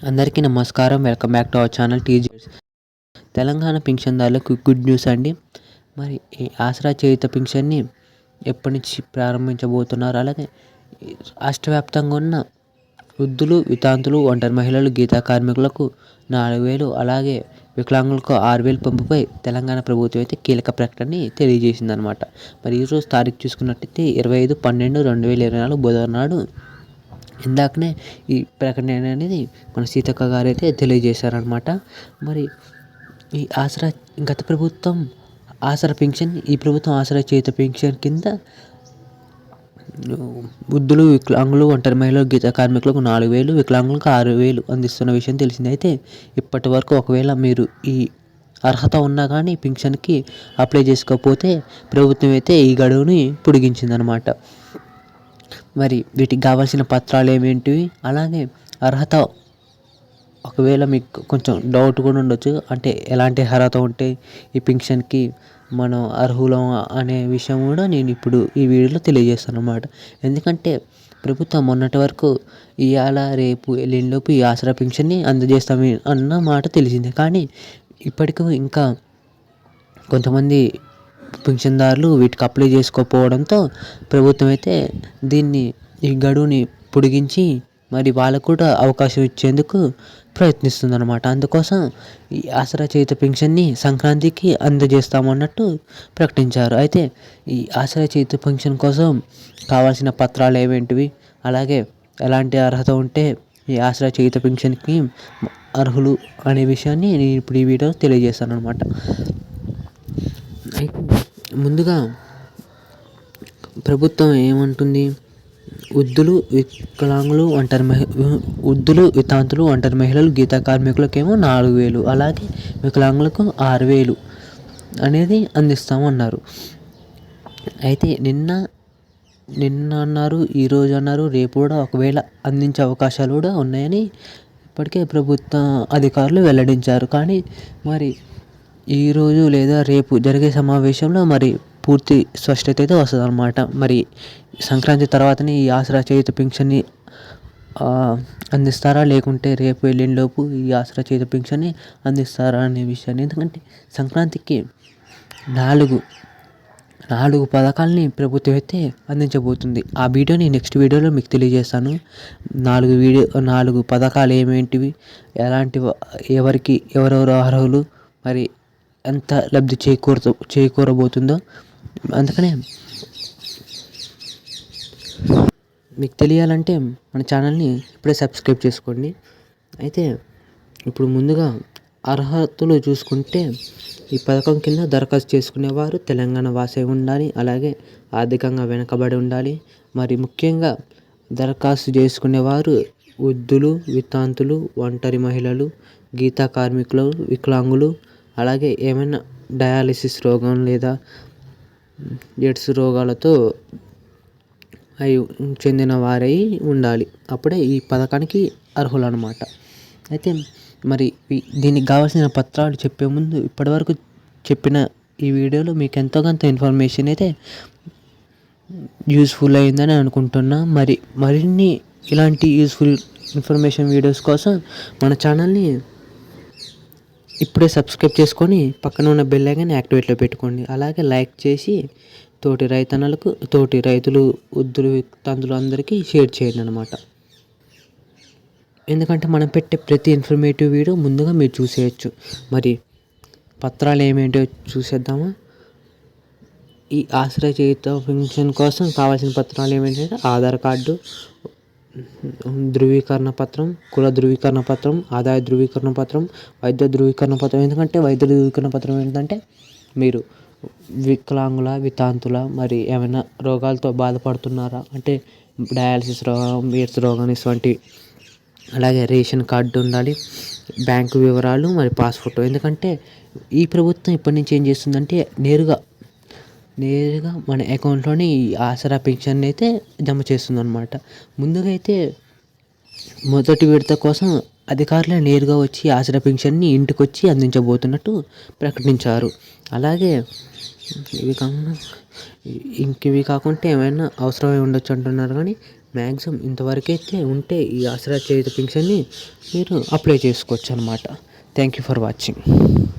అందరికీ నమస్కారం. Welcome back to our channel TG Telangana పింఛన్దారులకు good news అండి. మరి ఈ ఆసరా చేయుత పింఛన్ని ఎప్పటి నుంచి ప్రారంభించబోతున్నారు? అలాగే రాష్ట్ర వ్యాప్తంగా ఉన్న వృద్ధులు వితాంతులు ఒంటరి మహిళలు గీతా కార్మికులకు నాలుగు వేలు అలాగే వికలాంగులకు ఆరు వేలు పంపుపై తెలంగాణ ప్రభుత్వం అయితే కీలక ప్రకటనని తెలియజేసిందనమాట మరి ఈరోజు తారీఖు చూసుకున్నట్టయితే ఇరవై ఐదు పన్నెండు రెండు వేల ఇరవై నాలుగు బుధవారం నాడు ఇందాకనే ఈ ప్రకటన అనేది మన సీతక్క గారు అయితే తెలియజేశారనమాట మరి ఈ ఆసరా గత ప్రభుత్వం ఆసరా పెన్షన్ ఈ ప్రభుత్వం ఆసరా చేత పెన్షన్ కింద వృద్ధులు వికలాంగులు ఒంటరి మహిళలు గీత కార్మికులకు నాలుగు వేలు వికలాంగులకు ఆరు వేలు అందిస్తున్న విషయం తెలిసింది. అయితే ఇప్పటి వరకు ఒకవేళ మీరు ఈ అర్హత ఉన్నా కానీ పింఛన్కి అప్లై చేసుకోకపోతే ప్రభుత్వం అయితే ఈ గడువుని పొడిగించిందనమాట మరి వీటికి కావాల్సిన పత్రాలు ఏమేంటివి? అలాగే అర్హత ఒకవేళ మీకు కొంచెం డౌట్ కూడా ఉండొచ్చు. అంటే ఎలాంటి అర్హత ఉంటే ఈ పింఛన్కి మనం అర్హులం అనే విషయం కూడా నేను ఇప్పుడు ఈ వీడియోలో తెలియజేస్తాను అన్నమాట ఎందుకంటే ప్రభుత్వం మొన్నటి వరకు ఇవాళ రేపు ఎల్లుండిలోపు ఈ ఆసరా పింఛన్ని అందజేస్తామని అన్న మాట తెలిసిందే. కానీ ఇప్పటికీ ఇంకా కొంతమంది పింఛన్దారులు వీటికి అప్లై చేసుకోకపోవడంతో ప్రభుత్వం అయితే దీన్ని ఈ గడువుని పొడిగించి మరి వాళ్ళకు కూడా అవకాశం ఇచ్చేందుకు ప్రయత్నిస్తుంది అనమాట అందుకోసం ఈ ఆసరా చేయుత పెన్షన్ని సంక్రాంతికి అందజేస్తామన్నట్టు ప్రకటించారు. అయితే ఈ ఆసరా చేయుత పెన్షన్ కోసం కావాల్సిన పత్రాలు ఏవేంటివి? అలాగే ఎలాంటి అర్హత ఉంటే ఈ ఆసరా చేయుత పెన్షన్కి అర్హులు అనే విషయాన్ని నేను ఇప్పుడు ఈ వీడియో తెలియజేస్తాను అనమాట ముందుగా ప్రభుత్వం ఏమంటుంది? వృద్ధులు వికలాంగులు ఒంటరి మహి వృద్ధులు వితాంతులు ఒంటరి మహిళలు గీతా కార్మికులకేమో నాలుగు వేలు అలాగే వికలాంగులకు ఆరు వేలు అనేది అందిస్తామన్నారు అయితే నిన్న నిన్న అన్నారు ఈరోజు అన్నారు రేపు కూడా ఒకవేళ అందించే అవకాశాలు కూడా ఉన్నాయని ఇప్పటికే ప్రభుత్వ అధికారులు వెల్లడించారు. కానీ మరి ఈరోజు లేదా రేపు జరిగే సమావేశంలో మరి పూర్తి స్పష్టత అయితే వస్తుంది అనమాట మరి సంక్రాంతి తర్వాతనే ఈ ఆసరా చేయుత పింఛన్ని అందిస్తారా? లేకుంటే రేపు వెళ్ళేలోపు ఈ ఆసరా చేయుత పింఛన్ని అందిస్తారా అనే విషయాన్ని. ఎందుకంటే సంక్రాంతికి నాలుగు నాలుగు పథకాలని ప్రభుత్వం అయితే అందించబోతుంది. ఆ వీడియోని నెక్స్ట్ వీడియోలో మీకు తెలియజేస్తాను. నాలుగు వీడియో నాలుగు పథకాలు ఏమేంటివి ఎలాంటి ఎవరికి ఎవరెవరు అర్హులు మరి ఎంత లబ్ధి చేకూర చేకూరబోతుందో? అందుకనే మీకు తెలియాలంటే మన ఛానల్ని ఇప్పుడే సబ్స్క్రైబ్ చేసుకోండి. అయితే ఇప్పుడు ముందుగా అర్హతలు చూసుకుంటే ఈ పథకం కింద దరఖాస్తు చేసుకునేవారు తెలంగాణ వాసే ఉండాలి అలాగే ఆర్థికంగా వెనకబడి ఉండాలి. మరి ముఖ్యంగా దరఖాస్తు చేసుకునేవారు వృద్ధులు వితాంతులు ఒంటరి మహిళలు గీతా కార్మికులు వికలాంగులు అలాగే ఏమైనా డయాలసిస్ రోగం లేదా ఎయిడ్స్ రోగాలతో అయి చెందిన వారై ఉండాలి. అప్పుడే ఈ పథకానికి అర్హులు అనమాట అయితే మరి దీనికి కావాల్సిన పత్రాలు చెప్పే ముందు ఇప్పటివరకు చెప్పిన ఈ వీడియోలో మీకు ఎంతో కొంత ఇన్ఫర్మేషన్ అయితే యూస్ఫుల్ అయిందని అనుకుంటున్నా. మరి మరిన్ని ఇలాంటి యూస్ఫుల్ ఇన్ఫర్మేషన్ వీడియోస్ కోసం మన ఛానల్ని ఇప్పుడే సబ్స్క్రైబ్ చేసుకొని పక్కన ఉన్న బెల్ ఐకాన్ యాక్టివేట్లో పెట్టుకోండి. అలాగే లైక్ చేసి తోటి రైతన్నలకు తోటి రైతులు వృద్ధులు తందులు అందరికీ షేర్ చేయండి అనమాట ఎందుకంటే మనం పెట్టే ప్రతి ఇన్ఫర్మేటివ్ వీడియో ముందుగా మీరు చూసేయచ్చు. మరి పత్రాలు ఏమేంటో చూసేద్దామా? ఈ ఆశ్రయ చేత పెన్షన్ కోసం కావాల్సిన పత్రాలు ఏమేంటంటే ఆధార్ కార్డు ధృవీకరణ పత్రం కుల ధృవీకరణ పత్రం ఆదాయ ధృవీకరణ పత్రం వైద్య ధృవీకరణ పత్రం. ఎందుకంటే వైద్య ధృవీకరణ పత్రం ఏంటంటే మీరు వికలాంగుల వితాంతుల మరి ఏమైనా రోగాలతో బాధపడుతున్నారా? అంటే డయాలసిస్ రోగం ఎయిడ్స్ రోగం ఇటువంటి అలాగే రేషన్ కార్డు ఉండాలి బ్యాంకు వివరాలు మరి పాస్పోర్ట్. ఎందుకంటే ఈ ప్రభుత్వం ఇప్పటి నుంచి ఏం చేస్తుందంటే నేరుగా నేరుగా మన అకౌంట్లోని ఈ ఆసరా పెన్షన్ అయితే జమ చేస్తుంది అనమాట ముందుగా అయితే మొదటి విడత కోసం అధికారులే నేరుగా వచ్చి ఆసరా పెన్షన్ని ఇంటికి వచ్చి అందించబోతున్నట్టు ప్రకటించారు. అలాగే ఇవి కాకుండా ఇంక ఇవి కాకుండా ఏమైనా అవసరమై ఉండొచ్చు అంటున్నారు కానీ మ్యాక్సిమం ఇంతవరకు అయితే ఉంటే ఈ ఆసరా చేయూత పింఛన్ని మీరు అప్లై చేసుకోవచ్చు అనమాట థ్యాంక్ యూ ఫర్ వాచింగ్.